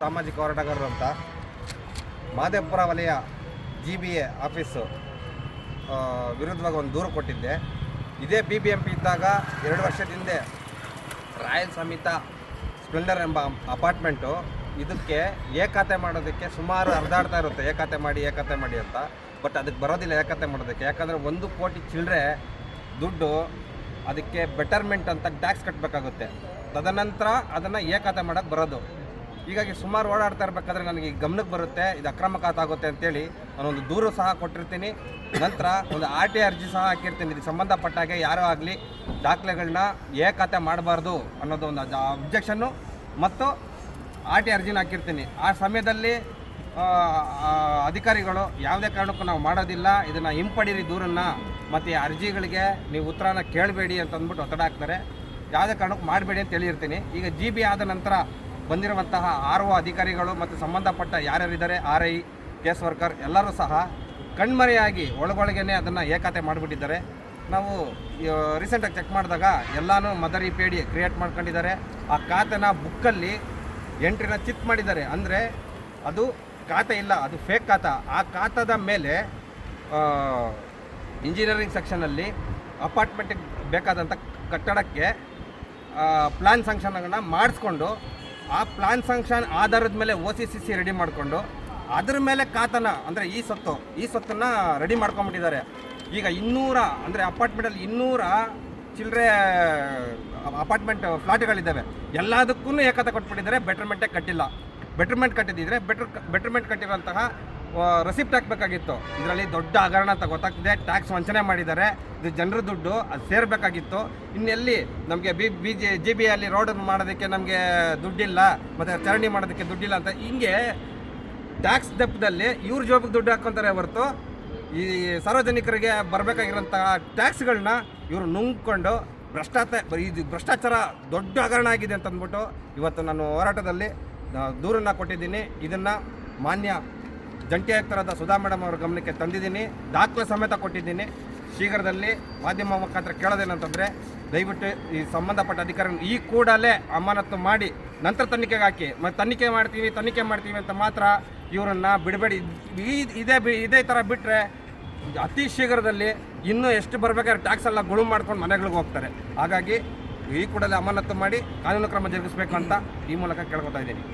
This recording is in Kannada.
ಸಾಮಾಜಿಕ ಹೋರಾಟಗಾರರು ಅಂತ. ಮಾದೇಪುರ ವಲಯ ಜಿ ಬಿ ಎ ಆಫೀಸು ವಿರುದ್ಧವಾಗಿ ಒಂದು ದೂರು ಕೊಟ್ಟಿದ್ದೆ. ಇದೇ ಬಿ ಬಿ ಎಂ ಪಿ ಇದ್ದಾಗ ಎರಡು ವರ್ಷದ ಹಿಂದೆ ರಾಯಲ್ ಸಮಿತ ಸ್ಪ್ಲೆಂಡರ್ ಎಂಬ ಅಪಾರ್ಟ್ಮೆಂಟು, ಇದಕ್ಕೆ ಏಕಾತೆ ಮಾಡೋದಕ್ಕೆ ಸುಮಾರು ಹರಿದಾಡ್ತಾ ಇರುತ್ತೆ. ಏಕಾತೆ ಮಾಡಿ, ಏಕತೆ ಮಾಡಿ ಅಂತ. ಬಟ್ ಅದಕ್ಕೆ ಬರೋದಿಲ್ಲ ಏಕತೆ ಮಾಡೋದಕ್ಕೆ. ಯಾಕಂದರೆ ಒಂದು ಕೋಟಿ ಚಿಲ್ಲರೆ ದುಡ್ಡು, ಅದಕ್ಕೆ ಬೆಟರ್ಮೆಂಟ್ ಅಂತ ಟ್ಯಾಕ್ಸ್ ಕಟ್ಟಬೇಕಾಗುತ್ತೆ ತದನಂತರ ಅದನ್ನು ಏಕತೆ ಮಾಡೋಕ್ಕೆ ಬರೋದು. ಹೀಗಾಗಿ ಸುಮಾರು ಓಡಾಡ್ತಾ ಇರಬೇಕಾದ್ರೆ ನನಗೆ ಗಮನಕ್ಕೆ ಬರುತ್ತೆ, ಇದು ಅಕ್ರಮ ಆಗುತ್ತೆ ಅಂತೇಳಿ ನಾನೊಂದು ದೂರು ಸಹ ಕೊಟ್ಟಿರ್ತೀನಿ. ನಂತರ ಒಂದು ಆರ್ ಟಿ ಅರ್ಜಿ ಸಹ ಹಾಕಿರ್ತೀನಿ. ಇದಕ್ಕೆ ಸಂಬಂಧಪಟ್ಟಾಗೆ ಯಾರೂ ಆಗಲಿ ದಾಖಲೆಗಳನ್ನ ಏಕತೆ ಮಾಡಬಾರ್ದು ಅನ್ನೋದು ಒಂದು ಅಬ್ಜೆಕ್ಷನ್ನು ಮತ್ತು ಆರ್ ಟಿ ಅರ್ಜಿನ ಹಾಕಿರ್ತೀನಿ. ಆ ಸಮಯದಲ್ಲಿ ಅಧಿಕಾರಿಗಳು ಯಾವುದೇ ಕಾರಣಕ್ಕೂ ನಾವು ಮಾಡೋದಿಲ್ಲ. ಇದನ್ನು ಹಿಂಪಡೀರಿ ದೂರನ್ನು. ಮತ್ತು ಈ ಅರ್ಜಿಗಳಿಗೆ ನೀವು ಉತ್ತರನ ಕೇಳಬೇಡಿ ಅಂತಂದ್ಬಿಟ್ಟು ಒತ್ತಡ ಹಾಕ್ತಾರೆ. ಯಾವುದೇ ಕಾರಣಕ್ಕೂ ಮಾಡಬೇಡಿ ಅಂತ ಹೇಳಿರ್ತೀನಿ. ಈಗ ಜಿ ಬಿ ಆದ ನಂತರ ಬಂದಿರುವಂತಹ ಆರ್ ಒ ಅಧಿಕಾರಿಗಳು ಮತ್ತು ಸಂಬಂಧಪಟ್ಟ ಯಾರ್ಯಾರಿದ್ದಾರೆ ಆರ್ ಐ ಕೇಸ್ ವರ್ಕರ್ ಎಲ್ಲರೂ ಸಹ ಕಣ್ಮರೆಯಾಗಿ ಒಳಗೊಳಗೇನೆ ಅದನ್ನು ಏಕತೆ ಮಾಡಿಬಿಟ್ಟಿದ್ದಾರೆ. ನಾವು ರೀಸೆಂಟಾಗಿ ಚೆಕ್ ಮಾಡಿದಾಗ ಎಲ್ಲನೂ ಮದರಿ ಪೇಡಿ ಕ್ರಿಯೇಟ್ ಮಾಡ್ಕೊಂಡಿದ್ದಾರೆ. ಆ ಖಾತೆನ ಬುಕ್ಕಲ್ಲಿ ಎಂಟ್ರಿನ ಚಿತ್ ಮಾಡಿದ್ದಾರೆ. ಅಂದರೆ ಅದು ಖಾತೆ ಇಲ್ಲ, ಅದು ಫೇಕ್ ಖಾತಾ. ಆ ಖಾತದ ಮೇಲೆ ಇಂಜಿನಿಯರಿಂಗ್ ಸೆಕ್ಷನಲ್ಲಿ ಅಪಾರ್ಟ್ಮೆಂಟಿಗೆ ಬೇಕಾದಂಥ ಕಟ್ಟಡಕ್ಕೆ ಪ್ಲ್ಯಾನ್ ಸಂಕ್ಷನ್ಗಳನ್ನ ಮಾಡಿಸ್ಕೊಂಡು ಆ ಪ್ಲಾನ್ ಫಂಕ್ಷನ್ ಆಧಾರದ ಮೇಲೆ O C C C ready ಮಾಡಿಕೊಂಡು ಅದ್ರ ಮೇಲೆ ಕಾತನ, ಅಂದರೆ ಈ ಸೊತ್ತು, ಈ ಸೊತ್ತನ್ನು ರೆಡಿ ಮಾಡ್ಕೊಂಬಿಟ್ಟಿದ್ದಾರೆ ಈಗ ಇನ್ನೂರ, ಅಂದರೆ ಅಪಾರ್ಟ್ಮೆಂಟಲ್ಲಿ ಇನ್ನೂರ ಚಿಲ್ಲರೆ ಅಪಾರ್ಟ್ಮೆಂಟ್ ಫ್ಲಾಟ್ಗಳಿದ್ದಾವೆ. ಎಲ್ಲದಕ್ಕೂ ಏಕತೆ ಕೊಟ್ಬಿಟ್ಟಿದ್ದಾರೆ. ಬೆಟರ್ಮೆಂಟೇ ಕಟ್ಟಿಲ್ಲ. ಬೆಟರ್ಮೆಂಟ್ ಕಟ್ಟಿದ್ದಿದ್ರೆ ಬೆಟರ್ ಬೆಟರ್ಮೆಂಟ್ ಕಟ್ಟಿರೋಂತಹ ರೆಸಿಪ್ಟ್ ಹಾಕಬೇಕಾಗಿತ್ತು. ಇದರಲ್ಲಿ ದೊಡ್ಡ ಹಗರಣ ಅಂತ ಗೊತ್ತಾಗ್ತಿದೆ ಟ್ಯಾಕ್ಸ್ ವಂಚನೆ ಮಾಡಿದ್ದಾರೆ. ಇದು ಜನರ ದುಡ್ಡು, ಅದು ಸೇರಬೇಕಾಗಿತ್ತು. ಇನ್ನೆಲ್ಲಿ ನಮಗೆ B B, G G B ಅಲ್ಲಿ ರೋಡ್ ಮಾಡೋದಕ್ಕೆ ನಮಗೆ ದುಡ್ಡಿಲ್ಲ. ಮತ್ತು ಚರಣಿ ಮಾಡೋದಕ್ಕೆ ದುಡ್ಡಿಲ್ಲ ಅಂತ. ಹಿಂಗೆ ಟ್ಯಾಕ್ಸ್ ದಪ್ಪದಲ್ಲಿ ಇವ್ರ ಜೋಬಿಗೆ ದುಡ್ಡು ಹಾಕ್ಕೊಂತಾರೆ ಹೊರತು ಈ ಸಾರ್ವಜನಿಕರಿಗೆ ಬರಬೇಕಾಗಿರೋಂಥ ಟ್ಯಾಕ್ಸ್ಗಳನ್ನ ಇವರು ನುಂಗ್ಕೊಂಡು ಭ್ರಷ್ಟಾಚಾರ ಇದು ಭ್ರಷ್ಟಾಚಾರ ದೊಡ್ಡ ಹಗರಣ ಆಗಿದೆ ಅಂತ ಅಂದ್ಬಿಟ್ಟು ಇವತ್ತು ನಾನು ಹೋರಾಟದಲ್ಲಿ ದೂರನ್ನ ಕೊಟ್ಟಿದ್ದೀನಿ. ಇದನ್ನು ಮಾನ್ಯ ಜಂಟಿ ಆಯುಕ್ತರಾದ ಸುಧಾ ಮೇಡಮ್ ಅವರ ಗಮನಕ್ಕೆ ತಂದಿದ್ದೀನಿ. ದಾಖಲೆ ಸಮೇತ ಕೊಟ್ಟಿದ್ದೀನಿ. ಶೀಘ್ರದಲ್ಲಿ ಮಾಧ್ಯಮ ಮುಖಾಂತರ ಕೇಳೋದೇನಂತಂದರೆ, ದಯವಿಟ್ಟು ಈ ಸಂಬಂಧಪಟ್ಟ ಅಧಿಕಾರಿ ಈ ಕೂಡಲೇ ಅಮಾನತು ಮಾಡಿ, ನಂತರ ತನಿಖೆಗೆ ಹಾಕಿ. ಮತ್ತು ತನಿಖೆ ಮಾಡ್ತೀವಿ ತನಿಖೆ ಮಾಡ್ತೀವಿ ಅಂತ ಮಾತ್ರ ಇವರನ್ನು ಬಿಡಬೇಡಿ. ಈ ಇದೇ ಬಿ, ಇದೇ ಥರ ಬಿಟ್ಟರೆ ಅತಿ ಶೀಘ್ರದಲ್ಲಿ ಇನ್ನೂ ಎಷ್ಟು ಬರಬೇಕಾದ್ರೆ ಟ್ಯಾಕ್ಸ್ ಎಲ್ಲ ಗುಳು ಮಾಡ್ಕೊಂಡು ಮನೆಗಳಿಗೆ ಹೋಗ್ತಾರೆ. ಹಾಗಾಗಿ ಈ ಕೂಡಲೇ ಅಮಾನತು ಮಾಡಿ, ಕಾನೂನು ಕ್ರಮ ಜರುಗಿಸಬೇಕು ಅಂತ ಈ ಮೂಲಕ ಕೇಳ್ಕೊತಾ ಇದ್ದೀನಿ.